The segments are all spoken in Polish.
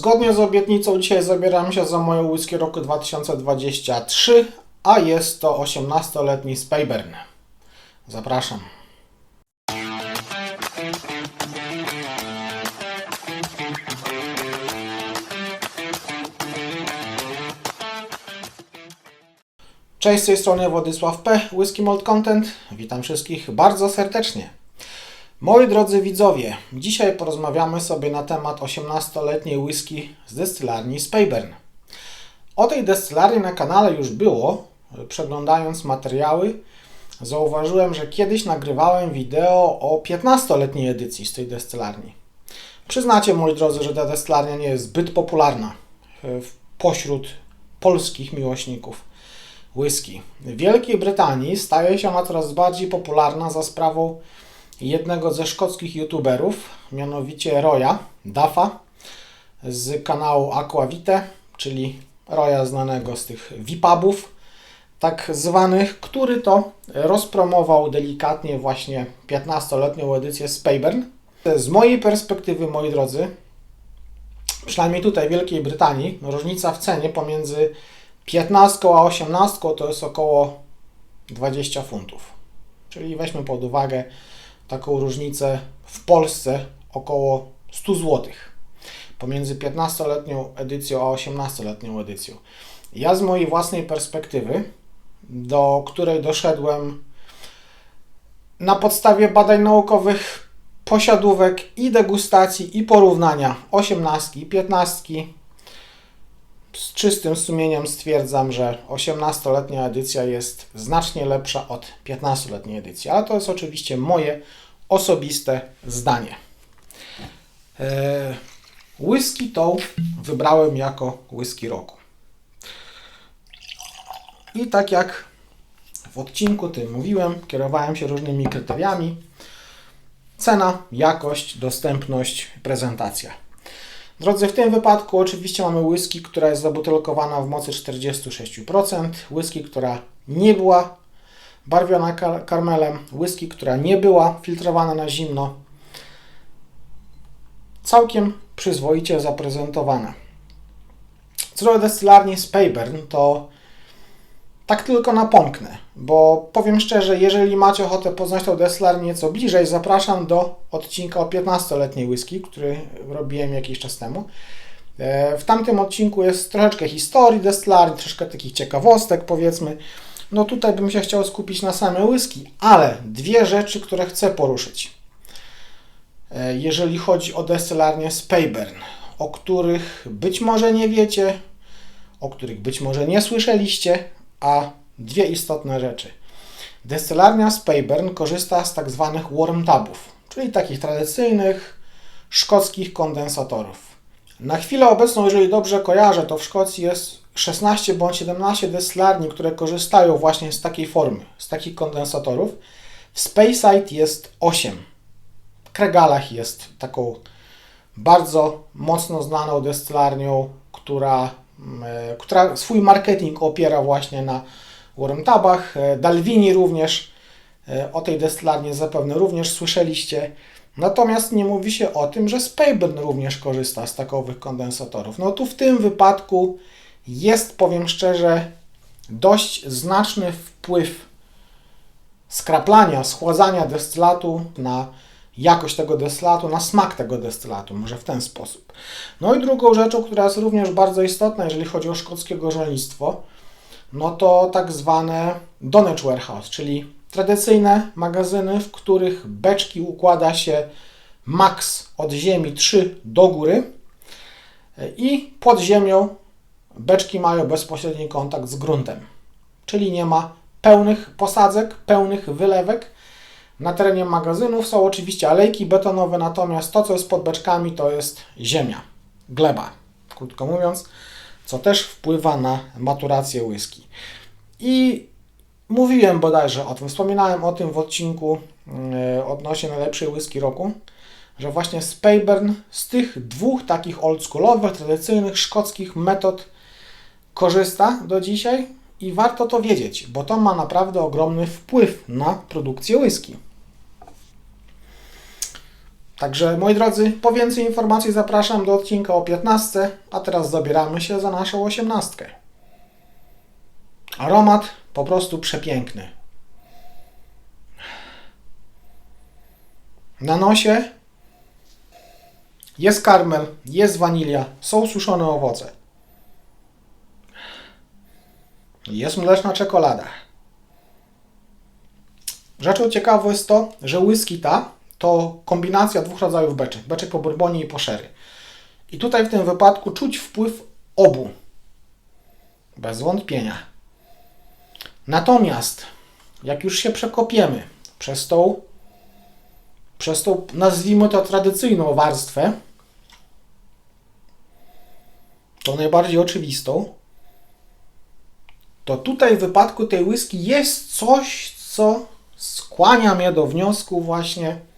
Zgodnie z obietnicą dzisiaj zabieram się za moje whisky roku 2023, a jest to 18-letni Speyburn. Zapraszam. Cześć, z tej strony Władysław P. Whisky Malt Content. Witam wszystkich bardzo serdecznie. Moi drodzy widzowie, dzisiaj porozmawiamy sobie na temat 18-letniej whisky z destylarni Speyburn. O tej destylarni na kanale już było. Przeglądając materiały, zauważyłem, że kiedyś nagrywałem wideo o 15-letniej edycji z tej destylarni. Przyznacie, moi drodzy, że ta destylarnia nie jest zbyt popularna e, pośród polskich miłośników whisky. W Wielkiej Brytanii staje się ona coraz bardziej popularna za sprawą jednego ze szkockich youtuberów, mianowicie Roya Duffa z kanału Aquavite, czyli Roya znanego z tych VIPABów, tak zwanych, który to rozpromował delikatnie właśnie 15-letnią edycję Speyburn. Z mojej perspektywy, moi drodzy, przynajmniej tutaj w Wielkiej Brytanii, różnica w cenie pomiędzy 15 a 18 to jest około 20 funtów. Czyli weźmy pod uwagę taką różnicę w Polsce około 100 zł pomiędzy 15-letnią edycją a 18-letnią edycją. Ja z mojej własnej perspektywy, do której doszedłem na podstawie badań naukowych, posiadówek i degustacji i porównania 18 i 15, z czystym sumieniem stwierdzam, że 18-letnia edycja jest znacznie lepsza od 15-letniej edycji, ale to jest oczywiście moje osobiste zdanie. Eee, whisky tą wybrałem jako whisky roku. I tak jak w odcinku tym mówiłem, kierowałem się różnymi kryteriami. Cena, jakość, dostępność, prezentacja. Drodzy, w tym wypadku oczywiście mamy whisky, która jest zabutelkowana w mocy 46%, whisky, która nie była barwiona kar- karmelem, whisky, która nie była filtrowana na zimno. Całkiem przyzwoicie zaprezentowana. Co do destylarni Speyburn, to tak tylko napomknę, bo powiem szczerze, jeżeli macie ochotę poznać tą destylarnię nieco bliżej, zapraszam do odcinka o 15-letniej whisky, który robiłem jakiś czas temu. E, W tamtym odcinku jest troszeczkę historii destylarni, troszeczkę takich ciekawostek powiedzmy. No tutaj bym się chciał skupić na same whisky, ale dwie rzeczy, które chcę poruszyć. E, Jeżeli chodzi o destylarnię Speyburn, o których być może nie wiecie, o których być może nie słyszeliście, a dwie istotne rzeczy. Destylarnia Speyburn korzysta z tak zwanych warm tubów, czyli takich tradycyjnych szkockich kondensatorów. Na chwilę obecną, jeżeli dobrze kojarzę, to w Szkocji jest 16 bądź 17 destylarni, które korzystają właśnie z takiej formy, z takich kondensatorów. W Speyside jest 8. Kregalach jest taką bardzo mocno znaną destylarnią, która, która swój marketing opiera właśnie na warmtubach. E, Dalwini również, e, o tej destylarni zapewne również słyszeliście. Natomiast nie mówi się o tym, że Speyburn również korzysta z takowych kondensatorów. No tu w tym wypadku jest, powiem szczerze, dość znaczny wpływ skraplania, schładzania destylatu na jakość tego destylatu, na smak tego destylatu, może w ten sposób. No i drugą rzeczą, która jest również bardzo istotna, jeżeli chodzi o szkockie gorzelnictwo, no to tak zwane Donage Warehouse, czyli tradycyjne magazyny, w których beczki układa się max od ziemi 3 do góry i pod ziemią beczki mają bezpośredni kontakt z gruntem, czyli nie ma pełnych posadzek, pełnych wylewek. Na terenie magazynów są oczywiście alejki betonowe, natomiast to, co jest pod beczkami, to jest ziemia, gleba, krótko mówiąc, co też wpływa na maturację whisky. I mówiłem bodajże o tym, wspominałem o tym w odcinku yy, odnośnie najlepszej whisky roku, że właśnie Speyburn z tych dwóch takich oldschoolowych, tradycyjnych szkockich metod korzysta do dzisiaj i warto to wiedzieć, bo to ma naprawdę ogromny wpływ na produkcję whisky. Także moi drodzy, po więcej informacji zapraszam do odcinka o 15, a teraz zabieramy się za naszą 18. Aromat po prostu przepiękny. Na nosie jest karmel, jest wanilia, są suszone owoce. Jest mleczna czekolada. Rzeczą ciekawą jest to, że whisky ta to kombinacja dwóch rodzajów beczek. Beczek po bourbonie i po sherry. I tutaj w tym wypadku czuć wpływ obu. Bez wątpienia. Natomiast, jak już się przekopiemy przez tą, przez tą, nazwijmy to tradycyjną warstwę, tą najbardziej oczywistą, to tutaj w wypadku tej whisky jest coś, co skłania mnie do wniosku właśnie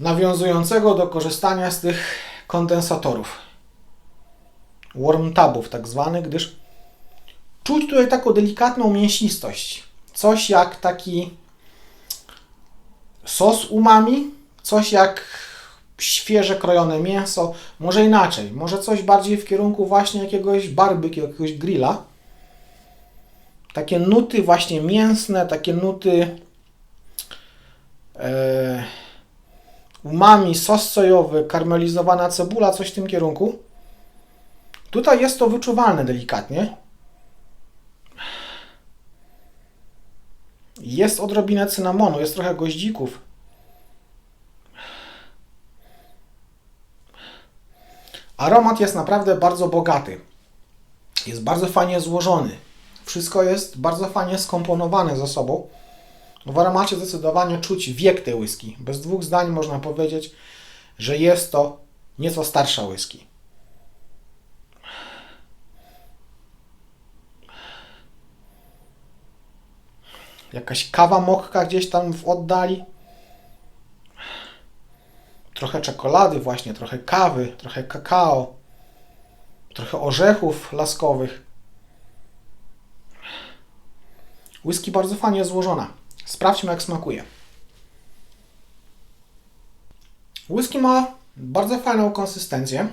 nawiązującego do korzystania z tych kondensatorów. Warm tubów tak zwanych, gdyż czuć tutaj taką delikatną mięsistość. Coś jak taki sos umami, coś jak świeże krojone mięso, może inaczej, może coś bardziej w kierunku właśnie jakiegoś barbecue, jakiegoś grilla. Takie nuty właśnie mięsne, takie nuty e, umami, sos sojowy, karmelizowana cebula, coś w tym kierunku. Tutaj jest to wyczuwalne delikatnie. Jest odrobinę cynamonu, jest trochę goździków. Aromat jest naprawdę bardzo bogaty. Jest bardzo fajnie złożony. Wszystko jest bardzo fajnie skomponowane ze sobą. W aromacie zdecydowanie czuć wiek tej whisky. Bez dwóch zdań można powiedzieć, że jest to nieco starsza whisky. Jakaś kawa mokka gdzieś tam w oddali. Trochę czekolady właśnie, trochę kawy, trochę kakao, trochę orzechów laskowych. Whisky bardzo fajnie złożona. Sprawdźmy jak smakuje. Whisky ma bardzo fajną konsystencję.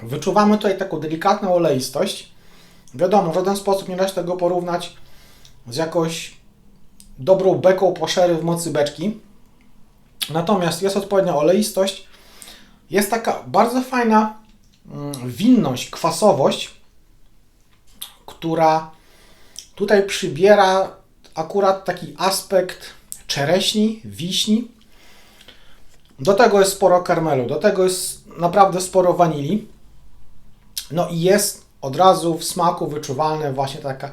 Wyczuwamy tutaj taką delikatną oleistość. Wiadomo, w żaden sposób nie da się tego porównać z jakąś dobrą beką po szery w mocy beczki. Natomiast jest odpowiednia oleistość. Jest taka bardzo fajna mm, winność, kwasowość, która tutaj przybiera akurat taki aspekt czereśni, wiśni. Do tego jest sporo karmelu, do tego jest naprawdę sporo wanilii. No i jest od razu w smaku wyczuwalne właśnie taka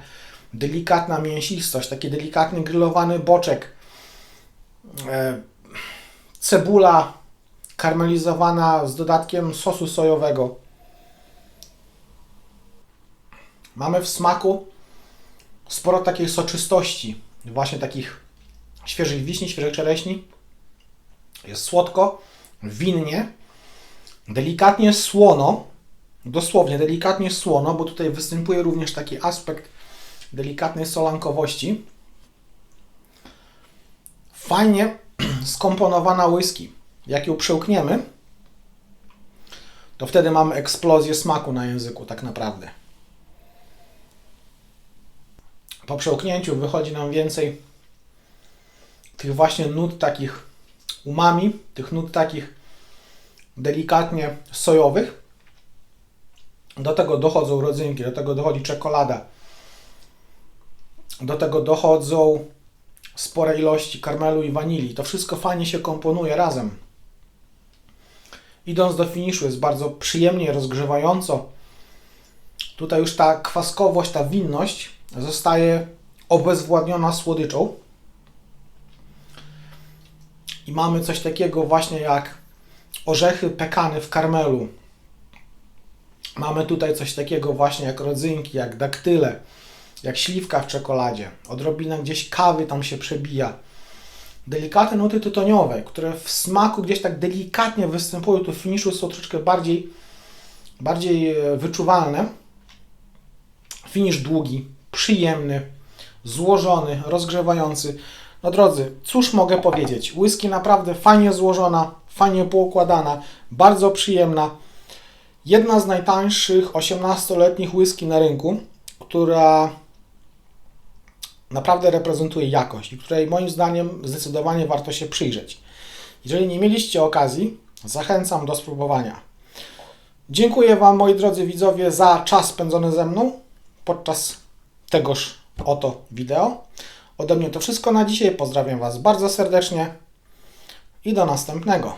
delikatna mięsistość, taki delikatny grillowany boczek. E, cebula karmelizowana z dodatkiem sosu sojowego. Mamy w smaku sporo takiej soczystości, właśnie takich świeżych wiśni, świeżych czereśni. Jest słodko, winnie, delikatnie słono, dosłownie delikatnie słono, bo tutaj występuje również taki aspekt delikatnej solankowości. Fajnie skomponowana whisky. Jak ją przełkniemy, to wtedy mamy eksplozję smaku na języku, tak naprawdę. Po przełknięciu wychodzi nam więcej tych właśnie nut takich umami, tych nut takich delikatnie sojowych. Do tego dochodzą rodzynki, do tego dochodzi czekolada. Do tego dochodzą spore ilości karmelu i wanilii. To wszystko fajnie się komponuje razem. Idąc do finiszu jest bardzo przyjemnie, rozgrzewająco. Tutaj już ta kwaskowość, ta winność zostaje obezwładniona słodyczą. I mamy coś takiego właśnie jak orzechy pekany w karmelu. Mamy tutaj coś takiego właśnie jak rodzynki, jak daktyle jak śliwka w czekoladzie. Odrobina gdzieś kawy tam się przebija. Delikatne nuty tytoniowe, które w smaku gdzieś tak delikatnie występują, tu w finiszu są troszeczkę bardziej, bardziej e, wyczuwalne. Finisz długi, przyjemny, złożony, rozgrzewający. No drodzy, cóż mogę powiedzieć? Whisky naprawdę fajnie złożona, fajnie poukładana, bardzo przyjemna. Jedna z najtańszych 18-letnich whisky na rynku, która naprawdę reprezentuje jakość i której moim zdaniem zdecydowanie warto się przyjrzeć. Jeżeli nie mieliście okazji, zachęcam do spróbowania. Dziękuję Wam, moi drodzy widzowie, za czas spędzony ze mną podczas tegoż oto wideo. Ode mnie to wszystko na dzisiaj. Pozdrawiam Was bardzo serdecznie i do następnego.